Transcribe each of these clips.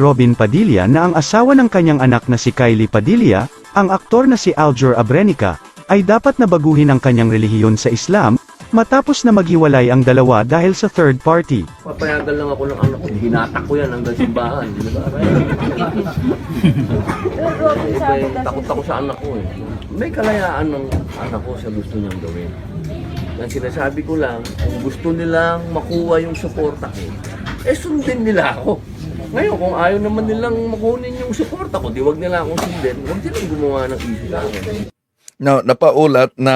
Robin Padilla na ang asawa ng kanyang anak na si Kylie Padilla, ang aktor na si Aljur Abrenica, ay dapat na baguhin ang kanyang relihiyon sa Islam, matapos na maghiwalay ang dalawa dahil sa third party. Papayagan lang ako ng anak ko. Hinatak ko yan hanggang simbahan. Di ba? Eh, takot ako sa anak ko eh. May kalayaan ng anak ko sa gusto niyang gawin. Ang sinasabi ko lang, kung gusto nilang makuha yung suporta ko, eh sundin nila ako. Ngayon, kung ayaw naman nilang makunin yung suporta ko, di wag nila akong sundin, wag silang gumawa ng issue sa. Now, napaulat na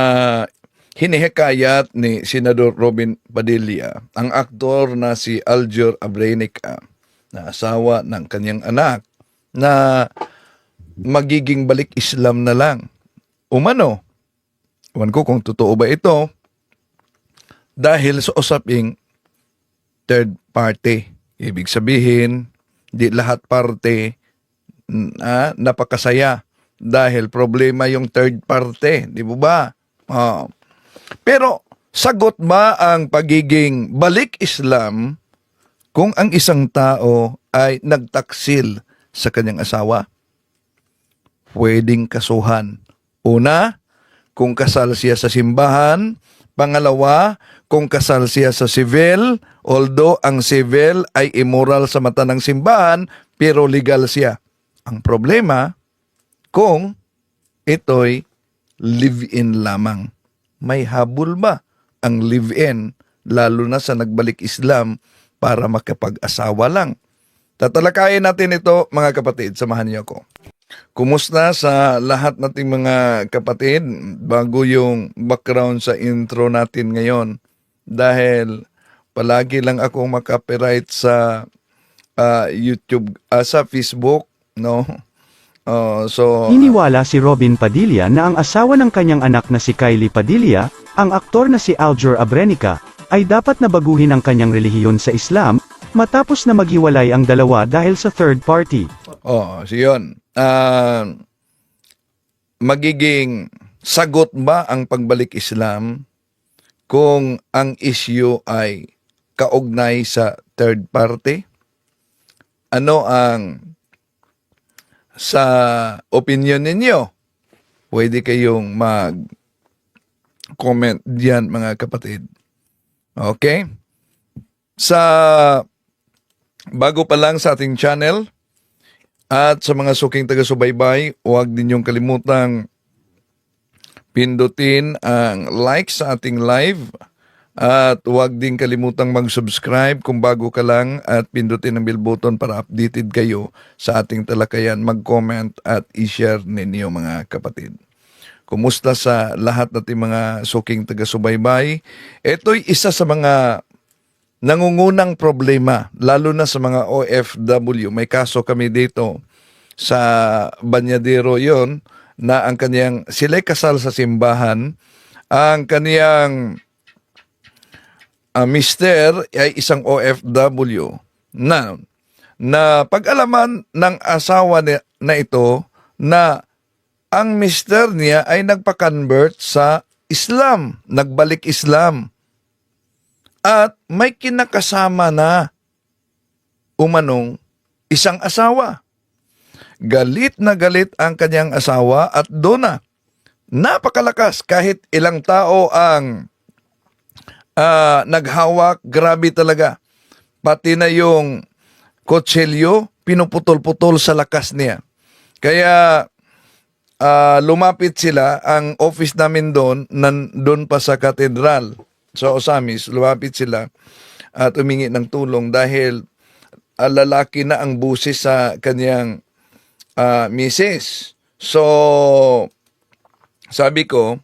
hinihikayat ni Senador Robin Padilla ang aktor na si Aljur Abrenica na asawa ng kanyang anak na magiging balik Islam na lang. Umano, ewan ko kung totoo ba ito, dahil sa usaping third party. Ibig sabihin, di lahat parte na napakasaya dahil problema yung third party, di ba? Ah. pero sagot ba ang pagiging balik Islam kung ang isang tao ay nagtaksil sa kanyang asawa? Pwedeng kasuhan. Una, kung kasal siya sa simbahan. Pangalawa, kung kasal siya sa civil, although ang civil ay immoral sa mata ng simbahan, pero legal siya. Ang problema, kung ito'y live-in lamang. May habol ba ang live-in, lalo na sa nagbalik Islam, para makapag-asawa lang? Tatalakayin natin ito, mga kapatid. Samahan niyo ako. Kumusta sa lahat nating mga kapatid bago yung background sa intro natin ngayon dahil palagi lang ako makapiright sa ah, YouTube ah, sa Facebook no Oh, so Iniwala si Robin Padilla na ang asawa ng kanyang anak na si Kylie Padilla, ang aktor na si Aljur Abrenica, ay dapat na baguhin ang kanyang relihiyon sa Islam, matapos na maghiwalay ang dalawa dahil sa third party. oh, so yun. Ah, magiging sagot ba ang pagbalik Islam kung ang issue ay kaugnay sa third party? Ano ang sa opinion ninyo? Pwede kayong mag comment diyan mga kapatid. Okay? Sa bago pa lang sa ating channel at sa mga suking taga-subaybay, huwag ninyong kalimutang pindutin ang like sa ating live at huwag din kalimutang mag-subscribe kung bago ka lang at pindutin ang bell button para updated kayo sa ating talakayan, mag-comment at i-share ninyo mga kapatid. Kumusta sa lahat nating mga suking taga-subaybay? Ito'y isa sa mga nangungunang problema, lalo na sa mga OFW. May kaso kami dito sa Banyadero yon na ang kaniyang, sila'y kasal sa simbahan, ang kaniyang ah, mister ay isang OFW na na pag-alaman ng asawa ni- na ito na ang mister niya ay nagpa-convert sa Islam, nagbalik Islam. At may kinakasama na umanong isang asawa. Galit na galit ang kanyang asawa at doon na napakalakas kahit ilang tao ang ah, naghawak, grabe talaga. Pati na yung kutsilyo, pinuputol-putol sa lakas niya. Kaya ah, lumapit sila, ang office namin doon, nandun pa sa katedral, sa Osamis, lumapit sila at umingi ng tulong dahil ah, lalaki na ang busis sa kanyang ah, misis. So, sabi ko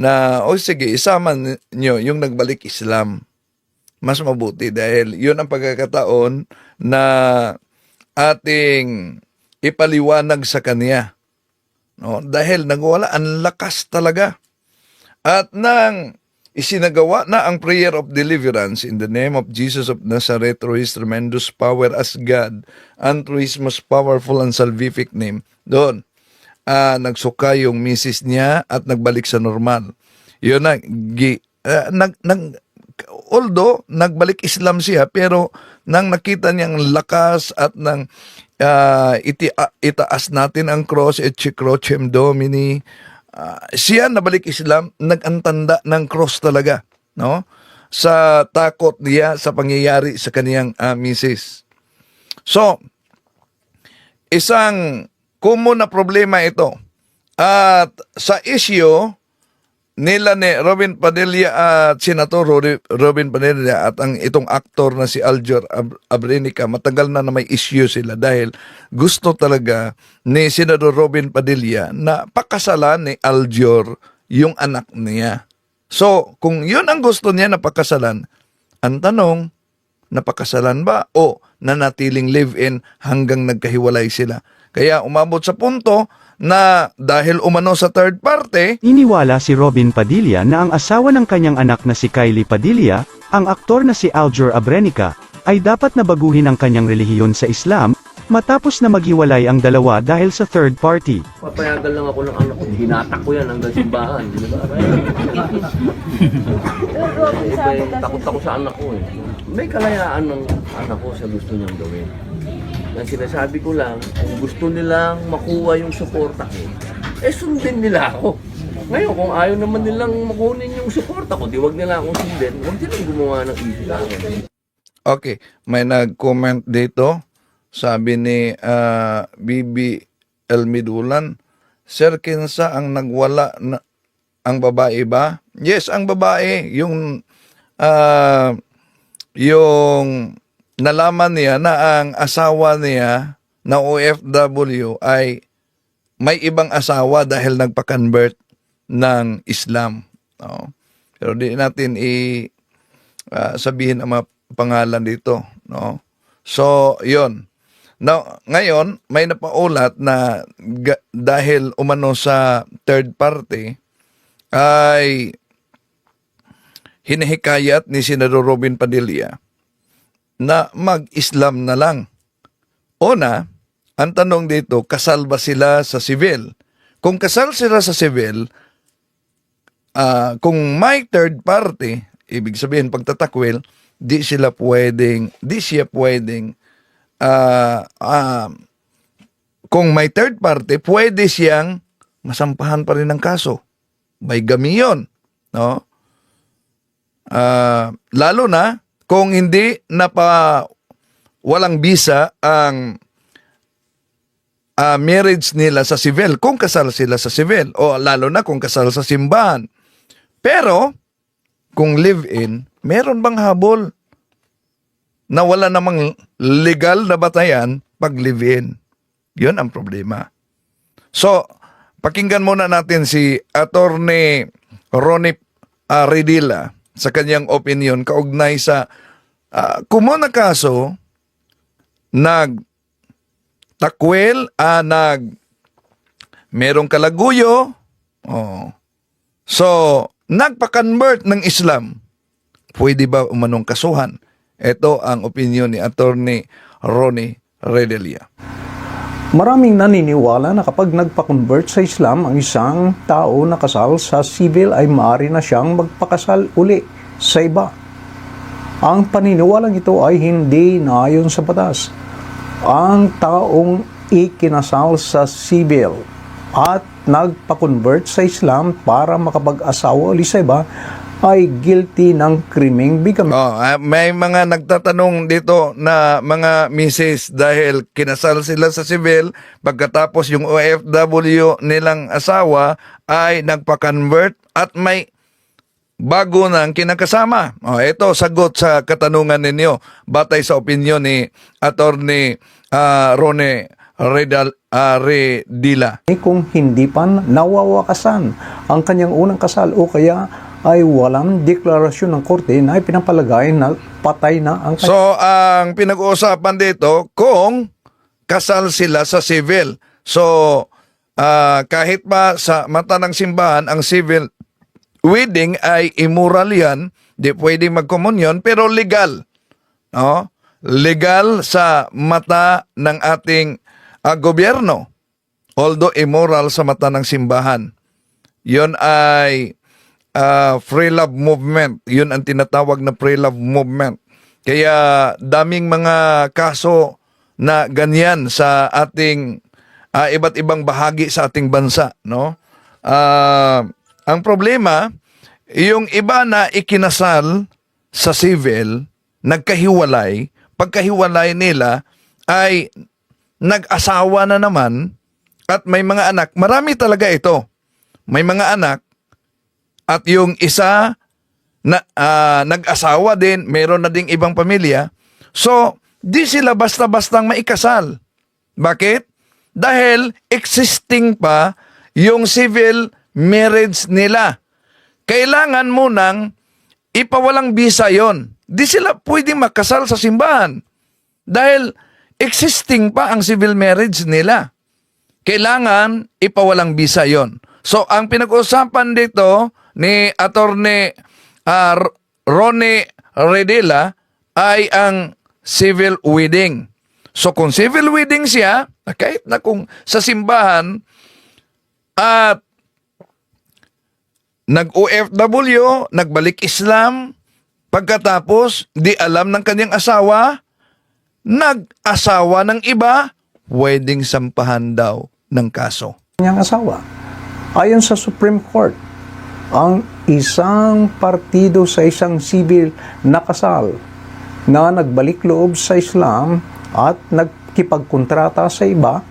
na, o sige, isama nyo yung nagbalik Islam. Mas mabuti dahil yun ang pagkakataon na ating ipaliwanag sa kanya. No? Dahil nagwala, ang lakas talaga. At nang isinagawa na ang prayer of deliverance in the name of Jesus of Nazareth through His tremendous power as God and through His most powerful and salvific name. Doon, ah, nagsuka yung misis niya at nagbalik sa normal. Yun na, gi, ah, nag, nag, although nagbalik Islam siya pero nang nakita niyang lakas at nang ah, iti, ah, itaas natin ang cross et crocem domini ah, siya nabalik Islam nagantanda ng cross talaga no? Sa takot niya sa pangyayari sa kaniyang ah, misis. So isang common na problema ito. At sa issue nila ni Robin Padilla at Senator Ro- Robin Padilla at ang itong aktor na si Aljor Ab- Abrenica matagal na na may issue sila dahil gusto talaga ni Senador Robin Padilla na pakasalan ni Aljor yung anak niya. So, kung yun ang gusto niya na pakasalan, ang tanong, napakasalan ba o nanatiling live-in hanggang nagkahiwalay sila? Kaya umabot sa punto na dahil umano sa third party, Iniwala si Robin Padilla na ang asawa ng kanyang anak na si Kylie Padilla, ang aktor na si Aljur Abrenica, ay dapat na baguhin ang kanyang relihiyon sa Islam, matapos na maghiwalay ang dalawa dahil sa third party. Papayagan lang ako ng anak ko. Hinatak ko yan hanggang simbahan. Di ba? Iba yung takot ako sa anak ko eh. May kalayaan ng anak ko sa gusto niyang gawin. Ang sinasabi ko lang, kung gusto nilang makuha yung suporta ko, eh sundin nila ako. Ngayon, kung ayaw naman nilang makunin yung suporta ko, di wag nila akong sundin, huwag silang gumawa ng issue sa. Okay, may nag-comment dito. Sabi ni ah, Bibi Elmidulan, Sir Kinsa ang nagwala na ang babae ba? Yes, ang babae, yung ah, yung nalaman niya na ang asawa niya na OFW ay may ibang asawa dahil nagpa-convert ng Islam. No? Pero di natin i ah, sabihin ang mga pangalan dito, no? So, 'yon. Now, ngayon may napaulat na dahil umano sa third party ay hinihikayat ni Senador Robin Padilla na mag-Islam na lang. Una, ang tanong dito, kasal ba sila sa civil? Kung kasal sila sa civil, ah, kung may third party, ibig sabihin pagtatakwil, di sila pwedeng, di siya pwedeng, ah, ah, kung may third party, pwede siyang masampahan pa rin ng kaso. May gami yun. No? Ah, lalo na kung hindi napa walang bisa ang ah, marriage nila sa civil, kung kasal sila sa civil, o lalo na kung kasal sa simbahan. Pero, kung live-in, meron bang habol na wala namang legal na batayan pag live-in? Yun ang problema. So, pakinggan muna natin si Attorney Ronnie Redila sa kanyang opinion kaugnay sa uh, kumon na kaso nag takwil ah, nag merong kalaguyo oh. so nagpa-convert ng Islam. Pwede ba umanong kasuhan? Ito ang opinion ni Attorney Ronnie Redelia Maraming naniniwala na kapag nagpa-convert sa Islam ang isang tao na kasal sa civil ay maaari na siyang magpakasal uli sa iba. Ang paniniwalang ito ay hindi naayon sa batas. Ang taong ikinasal sa civil at nagpa-convert sa Islam para makapag-asawa uli sa iba ay guilty ng krimeng bigamy. Oh, ah, may mga nagtatanong dito na mga misis dahil kinasal sila sa civil pagkatapos yung OFW nilang asawa ay nagpa-convert at may bago nang kinakasama. Oh, ito sagot sa katanungan ninyo batay sa opinion ni Attorney ah, Rone Redal ah, Redila. kung hindi pa nawawakasan ang kanyang unang kasal o kaya ay walang deklarasyon ng korte na ipinapalagay na patay na ang So, ang pinag-uusapan dito, kung kasal sila sa civil. So, ah, kahit pa sa mata ng simbahan, ang civil wedding ay immoral yan, di pwede magkomunyon, pero legal. No? Legal sa mata ng ating ah, gobyerno. Although immoral sa mata ng simbahan. Yon ay ah, free love movement. Yun ang tinatawag na free love movement. Kaya daming mga kaso na ganyan sa ating ah, iba't ibang bahagi sa ating bansa, no? Ah, ang problema, yung iba na ikinasal sa civil, nagkahiwalay, pagkahiwalay nila ay nag-asawa na naman at may mga anak. Marami talaga ito. May mga anak at yung isa na ah, nag-asawa din, meron na ding ibang pamilya. So, di sila basta-bastang maikasal. Bakit? Dahil existing pa yung civil marriage nila. Kailangan mo nang ipawalang bisa yon. Di sila pwedeng makasal sa simbahan. Dahil existing pa ang civil marriage nila. Kailangan ipawalang bisa yon. So, ang pinag-usapan dito ni Attorney ah, R- Ronnie Redela ay ang civil wedding. So, kung civil wedding siya, kahit na kung sa simbahan, at nag-OFW, nagbalik Islam, pagkatapos di alam ng kanyang asawa, nag-asawa ng iba, pwedeng sampahan daw ng kaso. Kanyang asawa. Ayon sa Supreme Court, ang isang partido sa isang sibil na kasal na nagbalik loob sa Islam at nagkipagkontrata sa iba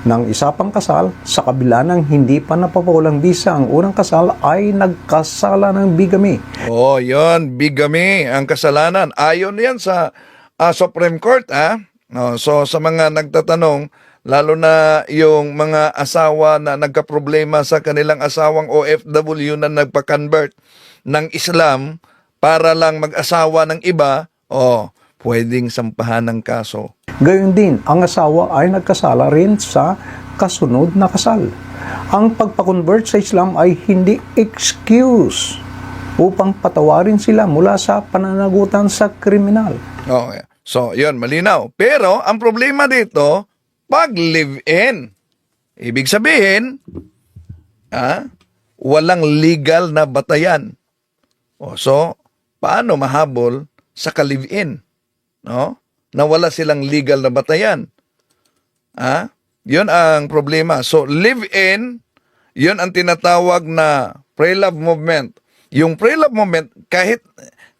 ng isa pang kasal sa kabila ng hindi pa napapawalang bisa ang unang kasal ay nagkasala ng bigamy. Oh, yon bigamy ang kasalanan. Ayon yan sa ah, Supreme Court, ah. No, so sa mga nagtatanong, lalo na yung mga asawa na nagkaproblema sa kanilang asawang OFW na nagpa-convert ng Islam para lang mag-asawa ng iba, oh, pwedeng sampahan ng kaso. Gayon din, ang asawa ay nagkasala rin sa kasunod na kasal. Ang pagpakonvert sa Islam ay hindi excuse upang patawarin sila mula sa pananagutan sa kriminal. Okay. So, yun, malinaw. Pero, ang problema dito, pag live-in. Ibig sabihin, ah, walang legal na batayan. O, so, paano mahabol sa ka-live-in? No? Na wala silang legal na batayan. Ah, yun ang problema. So, live-in, yun ang tinatawag na pre-love movement. Yung pre-love movement, kahit,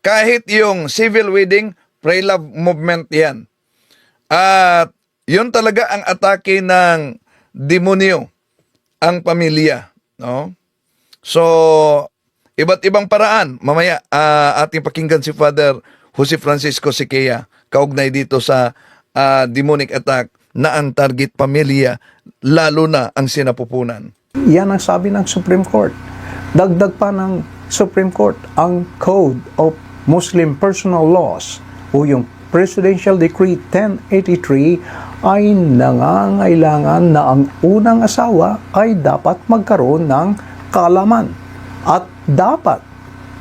kahit yung civil wedding, pre-love movement yan. At yun talaga ang atake ng demonyo, ang pamilya. No? So, iba't ibang paraan. Mamaya, ah, ating pakinggan si Father Jose Francisco Siqueya, kaugnay dito sa ah, demonic attack na ang target pamilya, lalo na ang sinapupunan. Yan ang sabi ng Supreme Court. Dagdag pa ng Supreme Court ang Code of Muslim Personal Laws o yung Presidential Decree 1083 ay nangangailangan na ang unang asawa ay dapat magkaroon ng kaalaman at dapat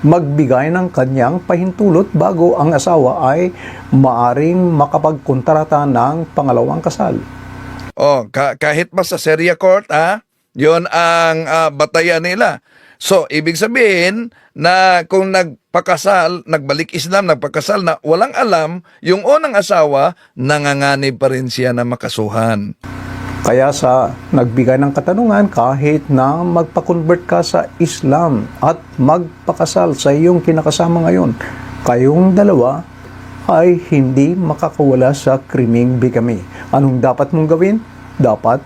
magbigay ng kanyang pahintulot bago ang asawa ay maaring makapagkontrata ng pangalawang kasal. Oh, ka- kahit pa sa Sharia court, ah, 'yon ang ah, batayan nila. So, ibig sabihin na kung nagpakasal, nagbalik Islam, nagpakasal na walang alam, yung unang asawa, nanganganib pa rin siya na makasuhan. Kaya sa nagbigay ng katanungan, kahit na magpa-convert ka sa Islam at magpakasal sa iyong kinakasama ngayon, kayong dalawa ay hindi makakawala sa kriming bigamy. Anong dapat mong gawin? Dapat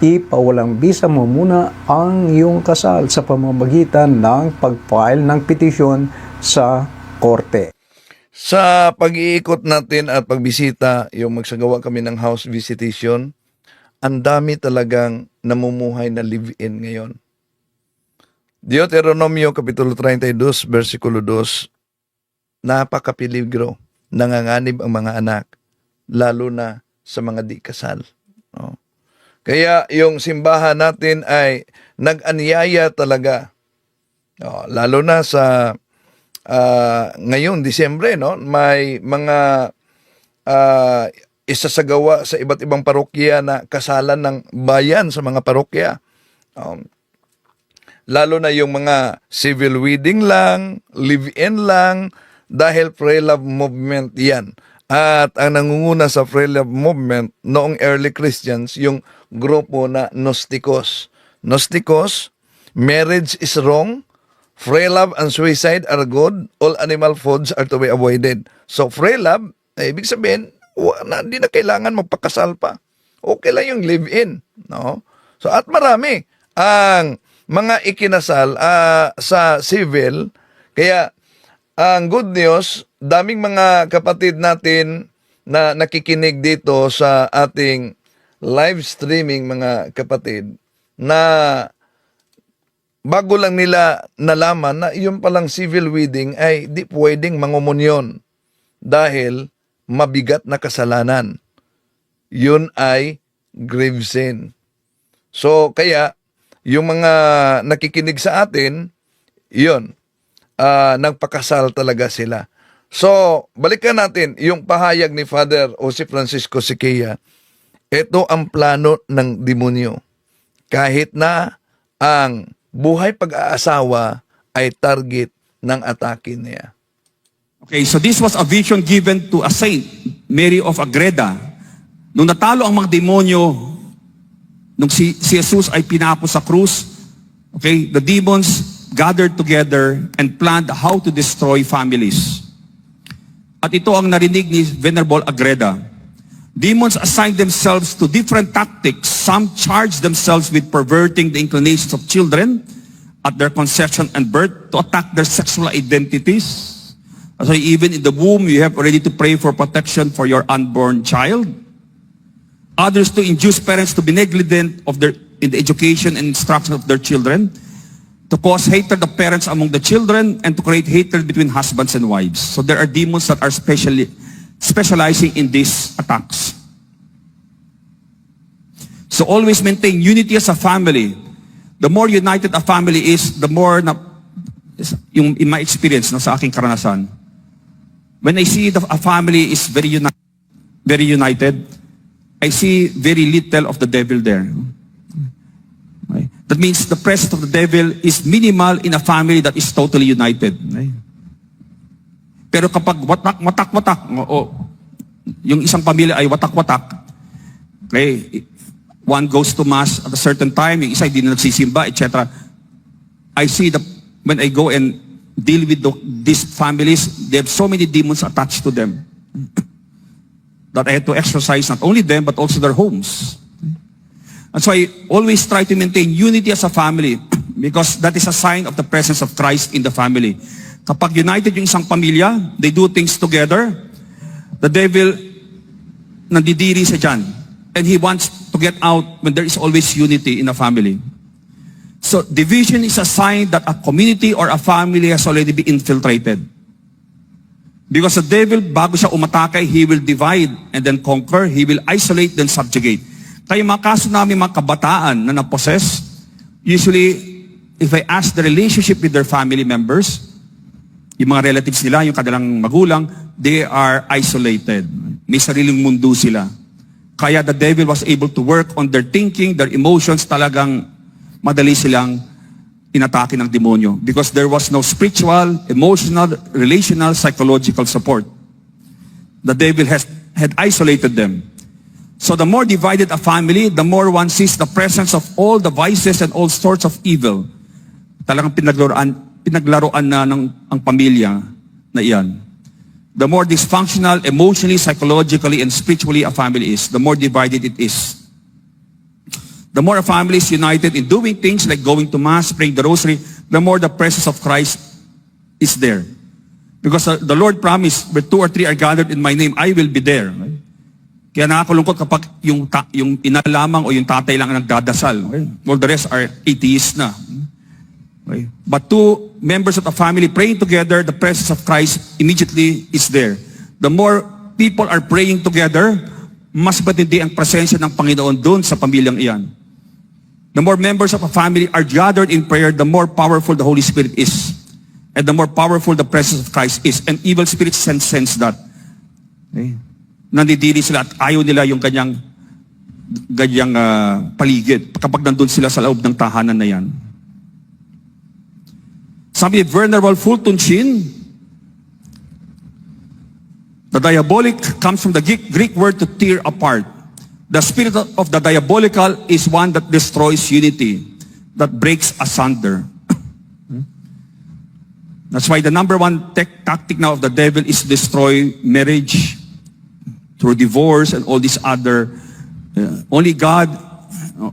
ipawalang bisa mo muna ang iyong kasal sa pamamagitan ng pag-file ng petisyon sa korte. Sa pag-iikot natin at pagbisita, yung magsagawa kami ng house visitation, ang dami talagang namumuhay na live-in ngayon. Deuteronomio Kapitulo 32, versikulo 2, napakapiligro, nanganganib ang mga anak, lalo na sa mga di kasal. No? Kaya yung simbahan natin ay nag-anyaya talaga. No, lalo na sa ah, ngayon, Disyembre, no? may mga ah, isasagawa sa iba't ibang parokya na kasalan ng bayan sa mga parokya. Um, lalo na yung mga civil wedding lang, live-in lang, dahil pre-love movement yan. At ang nangunguna sa pre-love movement noong early Christians, yung grupo na Gnosticos. Gnosticos, marriage is wrong, free love and suicide are good, all animal foods are to be avoided. So free love, eh, ibig sabihin, na, hindi na kailangan magpakasal pa. Okay lang yung live-in. No? So at marami ang mga ikinasal ah, sa civil, kaya ang good news, daming mga kapatid natin na nakikinig dito sa ating live streaming mga kapatid na bago lang nila nalaman na yung palang civil wedding ay di pwedeng mangumunyon dahil mabigat na kasalanan. Yun ay grave sin. So kaya yung mga nakikinig sa atin, yun, ah, nagpakasal talaga sila. So, balikan natin yung pahayag ni Father Jose Francisco Siquia. Ito ang plano ng demonyo. Kahit na ang buhay pag-aasawa ay target ng atake niya. Okay, so this was a vision given to a saint, Mary of Agreda. Nung natalo ang mga demonyo, nung si, si Jesus ay pinako sa krus, okay, the demons gathered together and planned how to destroy families. At ito ang narinig ni Venerable Agreda. Demons assign themselves to different tactics. Some charge themselves with perverting the inclinations of children at their conception and birth to attack their sexual identities. So even in the womb, you have already to pray for protection for your unborn child. Others to induce parents to be negligent of their in the education and instruction of their children, to cause hatred of parents among the children, and to create hatred between husbands and wives. So there are demons that are specially specializing in these attacks. So always maintain unity as a family. The more united a family is, the more na, yung in my experience, no, sa aking karanasan, when I see the, a family is very united, very united, I see very little of the devil there. Okay? That means the presence of the devil is minimal in a family that is totally united. Pero kapag watak, watak, watak, o, o, yung isang pamilya ay watak, watak, okay, one goes to mass at a certain time, yung isa hindi na nagsisimba, etc. I see the, when I go and deal with the, these families, they have so many demons attached to them that I had to exercise not only them, but also their homes. And so I always try to maintain unity as a family because that is a sign of the presence of Christ in the family. Kapag united yung isang pamilya, they do things together, the devil nandidiri sa dyan. And he wants to get out when there is always unity in a family. So division is a sign that a community or a family has already been infiltrated. Because the devil, bago siya umatake, he will divide and then conquer. He will isolate, then subjugate. Kaya mga kaso namin mga kabataan na napossess, usually, if I ask the relationship with their family members, yung mga relatives nila, yung kanilang magulang, they are isolated. May sariling mundo sila. Kaya the devil was able to work on their thinking, their emotions, talagang madali silang inatake ng demonyo. Because there was no spiritual, emotional, relational, psychological support. The devil has, had isolated them. So the more divided a family, the more one sees the presence of all the vices and all sorts of evil. Talagang pinaglaruan, pinaglaruan na ng ang pamilya na iyan. The more dysfunctional emotionally, psychologically, and spiritually a family is, the more divided it is. The more a family is united in doing things like going to mass, praying the rosary, the more the presence of Christ is there. Because uh, the Lord promised, where two or three are gathered in my name, I will be there. Okay? Kaya nakakalungkot kapag yung, ta- yung ina lamang o yung tatay lang ang nagdadasal. Okay? All the rest are atheists na. Okay? But two members of the family praying together, the presence of Christ immediately is there. The more people are praying together, mas matindi ang presensya ng Panginoon doon sa pamilyang iyan. The more members of a family are gathered in prayer, the more powerful the Holy Spirit is. And the more powerful the presence of Christ is. And evil spirits sense, sense that. Okay? Nandidiri sila at ayaw nila yung kanyang ganyang ah, paligid kapag nandun sila sa loob ng tahanan na yan. Sabi ni Venerable Fulton Sheen, the diabolic comes from the Greek, word to tear apart. The spirit of the diabolical is one that destroys unity, that breaks asunder. That's why the number one tactic now of the devil is to destroy marriage through divorce and all these other. uh, only God, uh,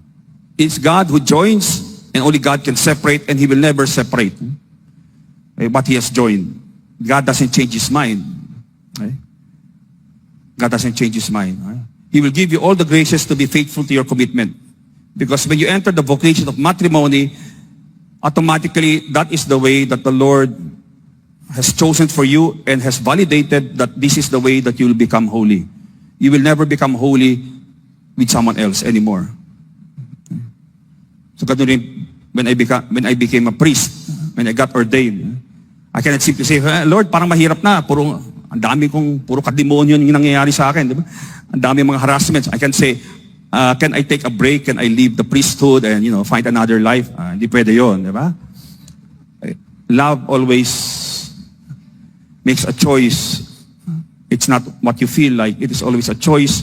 it's God who joins, and only God can separate, and He will never separate. Eh, But He has joined. God doesn't change His mind. God doesn't change His mind. He will give you all the graces to be faithful to your commitment. Because when you enter the vocation of matrimony, automatically that is the way that the Lord has chosen for you and has validated that this is the way that you will become holy. You will never become holy with someone else anymore. So when I, beca- when I became a priest, when I got ordained, I cannot simply say, "Eh, Lord, parang mahirap na. Puro, ang dami kong, puro kademonyo yung nangyayari sa akin. Di ba? Ang dami mga harassments. I can say, uh, can I take a break? Can I leave the priesthood and, you know, find another life? Ah, hindi pwede yun, di ba? Eh, Love always makes a choice. It's not what you feel like. It is always a choice.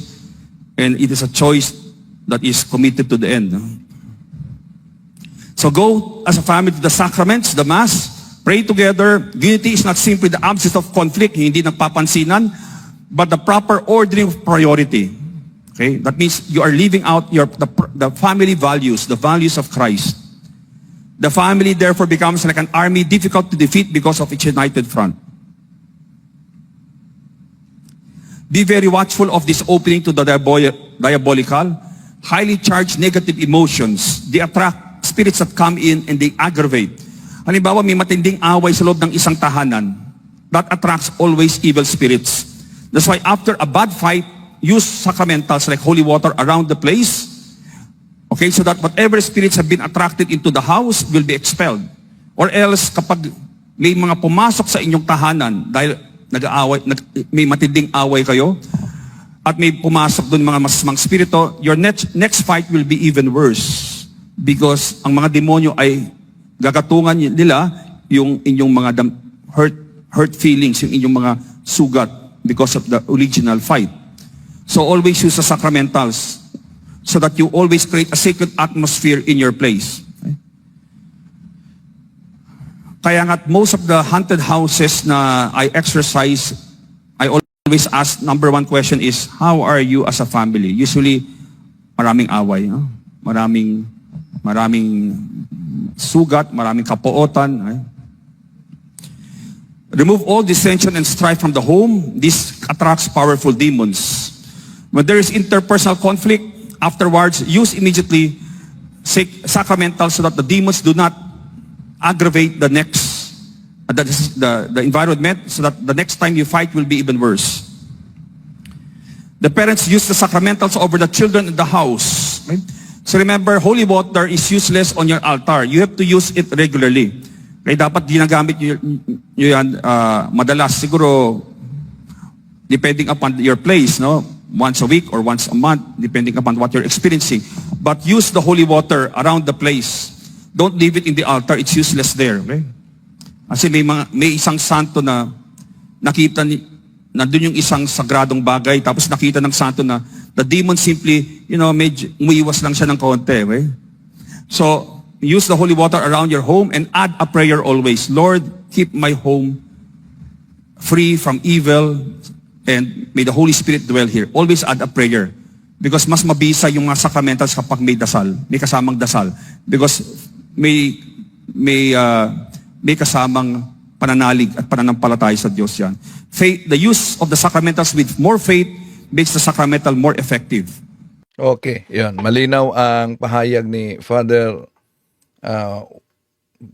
And it is a choice that is committed to the end. So go as a family to the sacraments, the Mass, pray together. Unity is not simply the absence of conflict, hindi nagpapansinan, but the proper ordering of priority. Okay? That means you are living out your, the, the family values, the values of Christ. The family therefore becomes like an army difficult to defeat because of its united front. Be very watchful of this opening to the diabol- diabolical, highly charged negative emotions. They attract spirits that come in and they aggravate. Halimbawa, may matinding away sa loob ng isang tahanan. That attracts always evil spirits. That's why after a bad fight, use sacramentals like holy water around the place. Okay, so that whatever spirits have been attracted into the house will be expelled. Or else, kapag may mga pumasok sa inyong tahanan dahil nag-aaway, nag, may matinding away kayo, at may pumasok doon mga masamang spirito, your next, next fight will be even worse. Because ang mga demonyo ay gagatungan nila yung inyong mga dam- hurt, hurt feelings, yung inyong mga sugat because of the original fight. So always use the sacramentals so that you always create a sacred atmosphere in your place. Kaya nga most of the haunted houses na I exercise, I always ask, number one question is, how are you as a family? Usually, maraming away, no? maraming, maraming sugat, maraming kapuotan. eh? Remove all dissension and strife from the home. This attracts powerful demons. When there is interpersonal conflict, afterwards, use immediately sac- sacramental so that the demons do not aggravate the next, the, the, the environment so that the next time you fight will be even worse. The parents use the sacramentals over the children in the house. right? So remember, holy water is useless on your altar. You have to use it regularly. Kaya dapat ginagamit nyo, nyo yan ah, madalas. Siguro, depending upon your place, no? Once a week or once a month, depending upon what you're experiencing. But use the holy water around the place. Don't leave it in the altar. It's useless there. Okay? Kasi may, mga, may isang santo na nakita ni, nandun yung isang sagradong bagay, tapos nakita ng santo na the demon simply, you know, medyo umiiwas lang siya ng konti. Okay? So, use the holy water around your home and add a prayer always. Lord, keep my home free from evil and may the Holy Spirit dwell here. Always add a prayer. Because mas mabisa yung mga sacramentals kapag may dasal, may kasamang dasal. Because may may uh, may kasamang pananalig at pananampalataya sa Diyos yan. Faith, the use of the sacramentals with more faith makes the sacramental more effective. Okay, yun. Malinaw ang pahayag ni Father uh,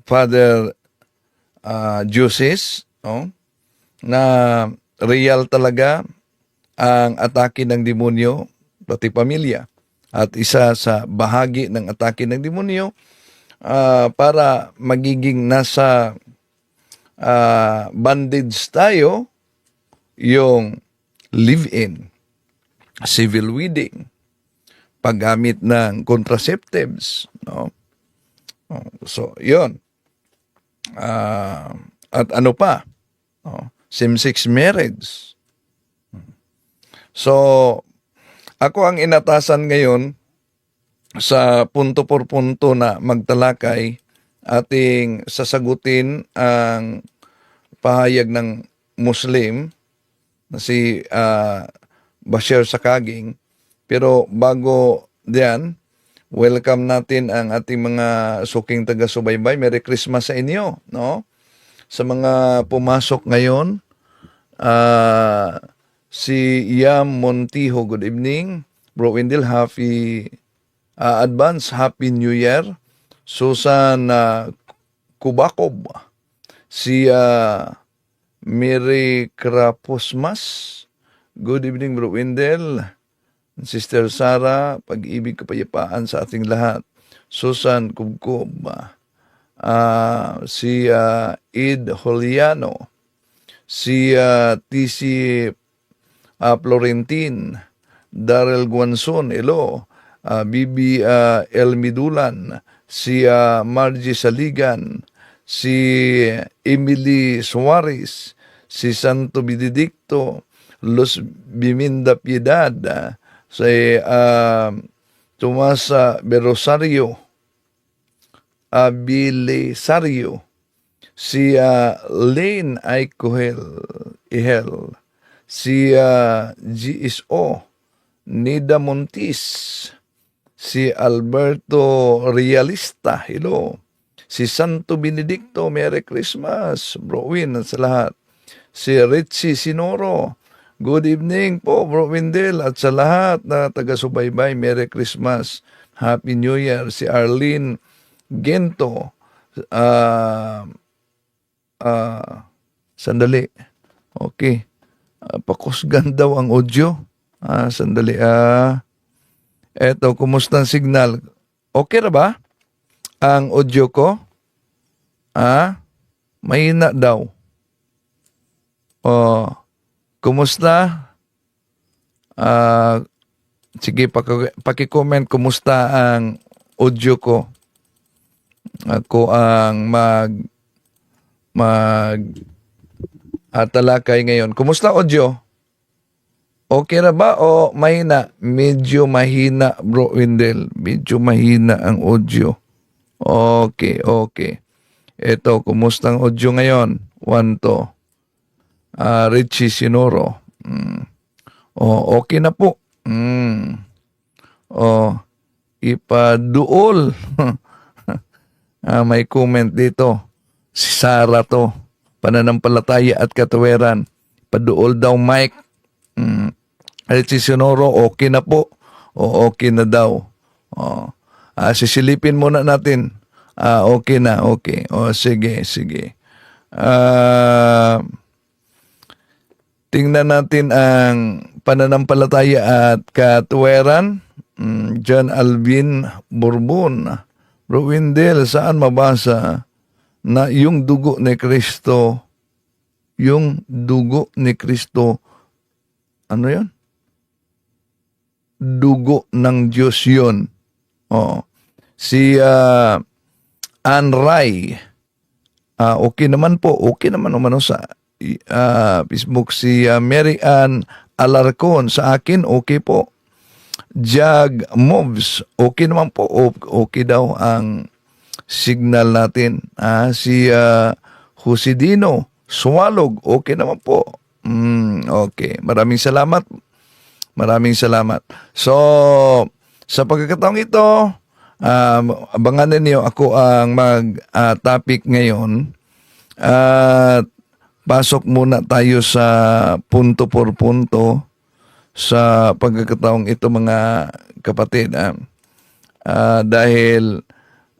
Father uh, Jusis, oh, na real talaga ang atake ng demonyo pati pamilya. At isa sa bahagi ng atake ng demonyo ah, para magiging nasa ah, bandage tayo yung live-in, civil wedding, paggamit ng contraceptives, no? Oh, So, 'yon. Ah, at ano pa? Oh, same-sex marriage. So, ako ang inatasan ngayon sa punto por punto na magtalakay ating sasagutin ang pahayag ng Muslim na si ah, Bashir Sakaging. Pero bago diyan, welcome natin ang ating mga suking taga-subaybay. Merry Christmas sa inyo, no? Sa mga pumasok ngayon, ah, si Yam Montijo, good evening. Bro Wendell, happy ah, advance happy new year. Susan ah, Kubakob, si ah, Mary Krapusmas. Good evening, Bro Wendell. Sister Sara, pag-ibig kapayapaan sa ating lahat. Susan Kubkub. ah, si ah, Id Holiano. Si ah, TC ah, Florentin. Darrell Guanzon, Elo. ah, Bibi ah, Elmidulan. Si ah, Margie Saligan. Si Emily Suarez. Si Santo Benedicto. Los Biminda Piedad. ah, si ah, Tomasa Berosario. Abilisario. Si ah, Lane Aikohel. Ihel. Si ah, GSO. Nida Montis. Si Alberto Realista. Hello. Si Santo Benedicto. Merry Christmas. Bro Win sa lahat. Si Richie Sinoro. Good evening po, Bro Wendell, at sa lahat na taga-subaybay, Merry Christmas, Happy New Year. Si Arlene Gento, ah, ah, sandali, okay, Ah, pakusgan daw ang audio. Ah, sandali, ah, eto, kumusta ang signal? Okay na ba? Ang audio ko? Ah, mahina daw. Oh, Kumusta? Ah, sige, paki- paki-comment kumusta ang audio ko. Ako ang mag mag atalakay ngayon. Kumusta audio? Okay na ba o mahina? Medyo mahina, bro Wendell. Medyo mahina ang audio. Okay, okay. Ito, kumusta ang audio ngayon? One to ah Richie Sinoro. Mm. Oh, okay na po. Mm. Oh, ipaduol. ah, may comment dito. Si Sara to. Pananampalataya at katuweran. Paduol daw Mike. Mm. Richie Sinoro, okay na po. O okay na daw. Oh. Ah, sisilipin muna natin. Ah, okay na, okay. O sige, sige. Ah, Tingnan natin ang pananampalataya at katuweran. Mm, John Alvin Bourbon. Bro Wendell, saan mabasa na yung dugo ni Kristo, yung dugo ni Kristo, ano yon? Dugo ng Diyos yun. Oh. Si ah, Ann Rai, ah, okay naman po, okay naman umano sa ah, Facebook. Si ah, Mary Ann Alarcon sa akin okay po. Jag Moves okay naman po okay daw ang signal natin. Ah, si uh, Husidino Swalog okay naman po. Mm, okay. Maraming salamat maraming salamat so sa pagkakataong ito um, abangan ninyo ako ang mag-topic ngayon at pasok muna tayo sa punto por punto sa pagkakataong ito mga kapatid. ah. Ah, dahil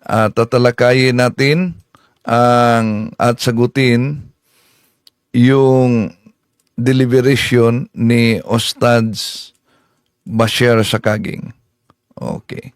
ah, tatalakayin natin ang at sagutin yung deliberation ni Ostads Bashir Sakaging. Okay.